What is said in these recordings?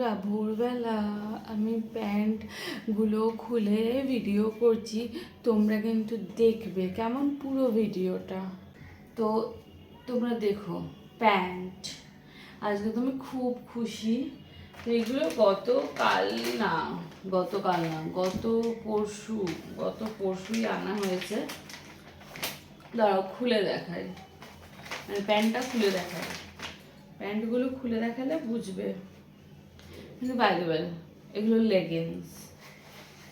বন্ধুরা, ভোরবেলা আমি প্যান্টগুলো খুলে ভিডিও করছি। তোমরা কিন্তু দেখবে কেমন পুরো ভিডিওটা তো তোমরা দেখো, প্যান্ট। আজকে তুমি খুব খুশি। তো এগুলো গতকাল না গতকাল না, গত পরশু, গত পরশুই আনা হয়েছে। দাঁড়াও, খুলে দেখাই। মানে প্যান্টটা খুলে দেখাই। প্যান্টগুলো খুলে দেখালে বুঝবে। কিন্তু বাইরে এগুলো লেগিংস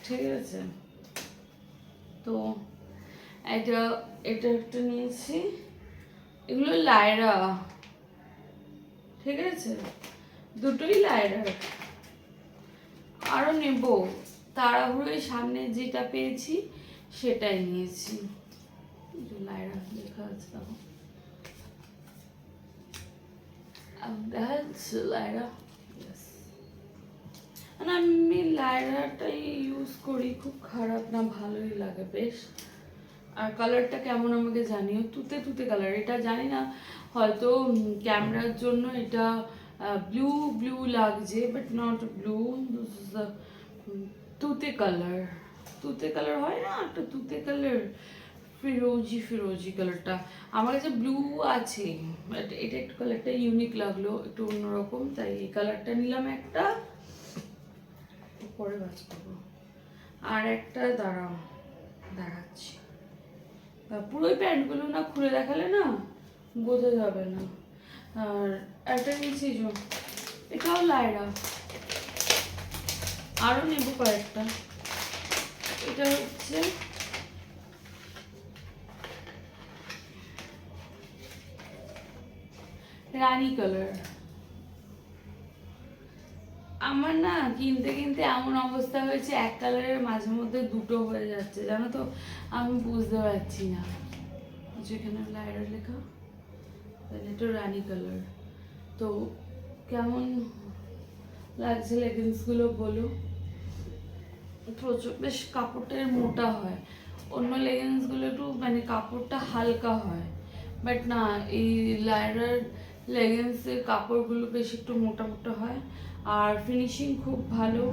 ঠিক আছে? তো এটা এটা একটা নিয়েছি। এগুলো লায়রা ঠিক আছে? দুটোই লায়রা আরও নেব। তাড়াহুড়োয় সামনে যেটা পেয়েছি, সেটাই নিয়েছি। লায়রা লেখা আছে দেখো। যাচ্ছে লায়রা. মানে আমি লায়রাটাই ইউজ করি, খুব খারাপ না, ভালোই লাগে বেশ। আর কালারটা কেমন আমাকে জানিও? তুতে তুতে কালার এটা জানি না, হয়তো ক্যামেরার জন্য এটা ব্লু ব্লু লাগছে বাট নট ব্লু তুতে কালার তুতে কালার হয় না, একটা তুতে কালার ফিরোজি ফিরোজি কালারটা আমার কাছে ব্লু আছে বাট এটা একটু কালারটা ইউনিক লাগল, একটু অন্যরকম, তাই এই কালারটা নিলাম একটা। পরে বাজ করব আর একটা দাঁড়াও, দেখাচ্ছি। আর পুরোই প্যান্টগুলো না খুলে দেখালে না বোঝা যাবে না। আর একটা নিয়েছি যে, এটাও লায়রা আরও নেব কয়েকটা। এটা হচ্ছে রানী কালার। আমার না কিনতে কিনতে এমন অবস্থা হয়েছে, এক কালারের মাঝে মধ্যে দুটো হয়ে যাচ্ছে, জানো তো? আমি বুঝতে পারছি না। যেখানে লাইডার লেখা। তাহলে এটা রানি কালার তো কেমন লাগছে লেগিংসগুলো বলো? প্রচুর বেশ কাপড়টা মোটা হয়। অন্য লেগিংসগুলো একটু মানে কাপড়টা হালকা হয়। বাট না, এই লাইডার লেগিংসের কাপড়গুলো বেশ একটু মোটা মোটা হয়। আর ফিনিশিং খুব ভালো।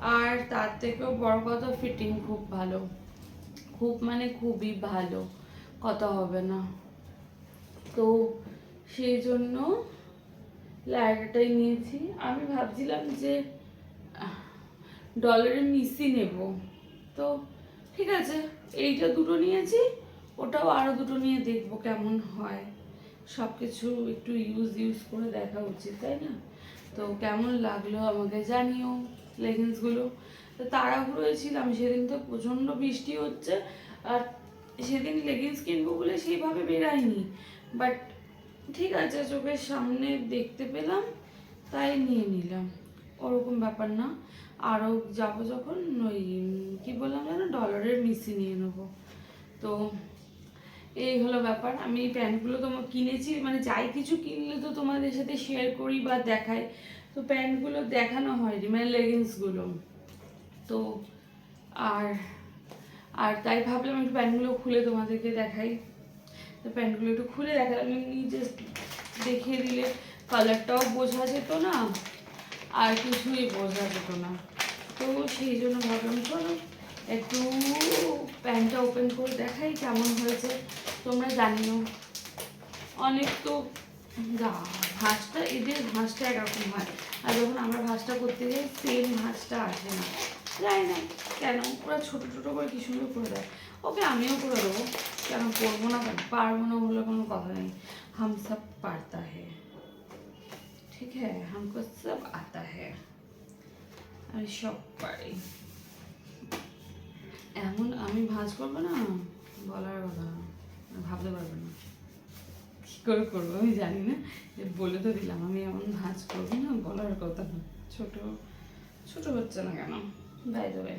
আর তার থেকেও বড় কথা ফিটিং খুব ভালো। খুব মানে খুবই ভালো। কথা হবে না। তো সেই জন্য লাইটাটাই নিয়েছি। আমি ভাবছিলাম যে ডলারের মিসি নেব। তো ঠিক আছে, এইটা দুটো নিয়েছি, ওটাও আরও দুটো নিয়ে দেখব কেমন হয়। সব কিছু একটু ইউজ ইউজ করে দেখা উচিত, তাই না? তো কেমন লাগল আমাকে জানিও লেগিংসগুলো তো তাড়াহুড়োয় ছিলাম, সেদিন তো প্রচণ্ড বৃষ্টি হচ্ছে, আর সেদিন লেগিংস কিনবো বলে সেইভাবে বেরাইনি বাট ঠিক আছে, চোখের সামনে দেখতে পেলাম, তাই নিয়ে নিলাম। ওরকম ব্যাপার না। আরও যাব যখন ওই কী বললাম যেন? ডলারের মিসি নিয়ে নেব। তো এই হলো ব্যাপার। আমি এই প্যান্টগুলো তোমার কিনেছি মানে যাই কিছু কিনলে তো তোমাদের সাথে শেয়ার করি বা দেখাই। তো প্যান্টগুলো দেখানো হয়নি মানে লেগিংসগুলো তো আর আর তাই ভাবলাম একটু প্যান্টগুলো খুলে তোমাদেরকে দেখাই। তো প্যান্টগুলো একটু খুলে দেখালাম, এমনি জাস্ট দেখিয়ে দিলে কালারটাও বোঝা যেত না, আর কিছুই বোঝা যেত না। তো সেই জন্য ভাবলাম, চলো একটু প্যান্টটা ওপেন করে দেখাই কেমন হয়েছে। তোমরা জানিও। অনেক তো ভাঁজটা, এদের ভাঁজটা একরকম হয়। আর যখন আমরা ভাঁজটা করতে যাই সেম ভাঁজটা আসে না। জানি না কেন, ওরা ছোটো ছোটো করে কি সুন্দর করে দেয়। ওকে আমিও করে দেবো। কেন, করব না কেন? পারব না বলে কোনো কথা নেই। হাম সব পারতা হে। ঠিক হ্যাঁ হামকো সব আতা হ্যাঁ আমি সব পারি। এমন আমি ভাঁজ করব না, বলার কথা। ভাবতে পারবে না। কী করে করব আমি জানি না। বলে তো দিলাম, আমি এমন ভাঁজ করব না, বলার কথা না। ছোট ছোট হচ্ছে না কেন? বাই দেবে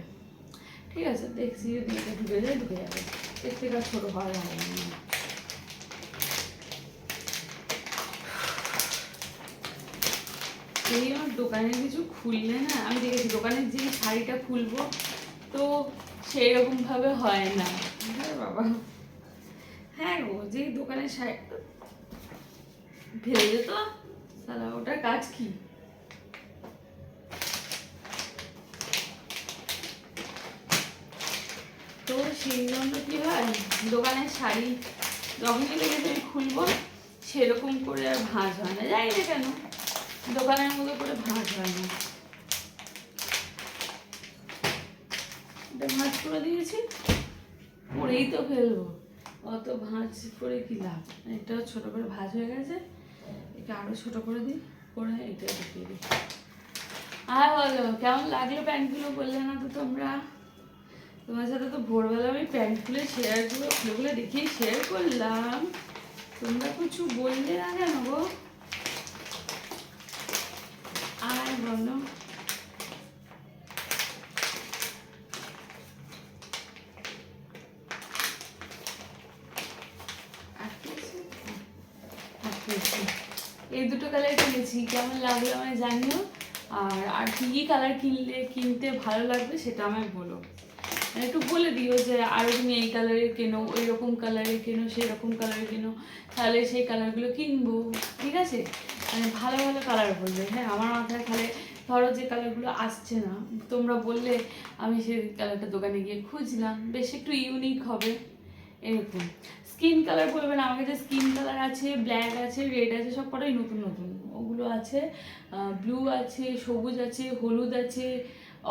ঠিক আছে, দেখছি যদি এটা ঢুকে যায়, ঢুকে যাবে। এর থেকে আর ছোটো হওয়া যাবে না। এই আমার দোকানের কিছু খুললে না, আমি দেখেছি দোকানের যে শাড়িটা খুলবো, তো সেই রকম ভাবে হয় না। বাবা। হ্যাঁ রোজই দোকানে ফেলে যেত? তাহলে ওটা কাজ কি? তো সেই জন্য কি হয়? দোকানের শাড়ি যখন লেগে আমি খুলবো, সেরকম করে আর ভাঁজ হয় না। যাই না কেন? দোকানের মতো করে ভাঁজ হয় না। ভাঁজ করে দিয়েছি, পরেই তো ফেলব। অত ভাঁজ করে কি লাভ? এটাও ছোট করে ভাঁজ হয়ে গেছে এটা আরও ছোট করে দিই, করে এটা ঢুকিয়ে দিই। আর বলো, কেমন লাগল প্যান্টগুলো বললে না তো তোমরা? তোমার সাথে তো ভোরবেলা আমি প্যান্ট খুলে শেয়ারগুলো খুলে খুলে শেয়ার করলাম। তোমরা কিছু বললে না কেন গো? আর বলো আর কি আছে? এই দুটো কালার কিনেছি, কেমন লাগল আমায় জানিও। আর আর কি কি কালার কিনলে, কিনতে ভালো লাগবে সেটা আমায় বলো। মানে একটু বলে দিও যে আরও তুমি এই কালারের কেনো, ওই রকম কালারের কেনো, সেই রকম কালারের কেনো, তাহলে সেই কালারগুলো কিনবো, ঠিক আছে? মানে ভালো ভালো কালার বলবে হ্যাঁ? আমার মাথায় তাহলে ধরো যে কালারগুলো আসছে না, তোমরা বললে আমি সেই কালারটা দোকানে গিয়ে খুঁজলাম, বেশ একটু ইউনিক হবে, এরকম। স্কিন কালার বলবে না আমার কাছে স্কিন কালার আছে ব্ল্যাক আছে রেড আছে, সব কটাই নতুন নতুন। ওগুলো আছে ব্লু আছে, সবুজ আছে, হলুদ আছে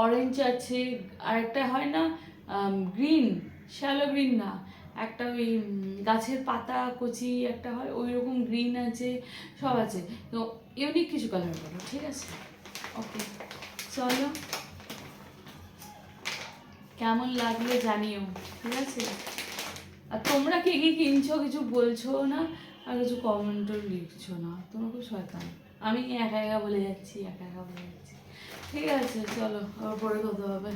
অরেঞ্জ আছে আর একটা হয় না গ্রিন শ্যালো গ্রিন না, একটা ওই গাছের পাতা, কচি, একটা হয় ওই রকম গ্রিন আছে, সব আছে। তো ইউনিক কিছু কালার বলো ঠিক আছে? ওকে চলো। কেমন লাগল জানিও, ঠিক আছে? আর তোমরা কে কি কিনছো, কিছু বলছো না? আর কিছু কমেন্টও লিখছো না। তোমরা খুব শয়তান। আমি একা একা বলে যাচ্ছি, একা একা বলে যাচ্ছি। ঠিক আছে, চলো, আবার পরে কথা হবে।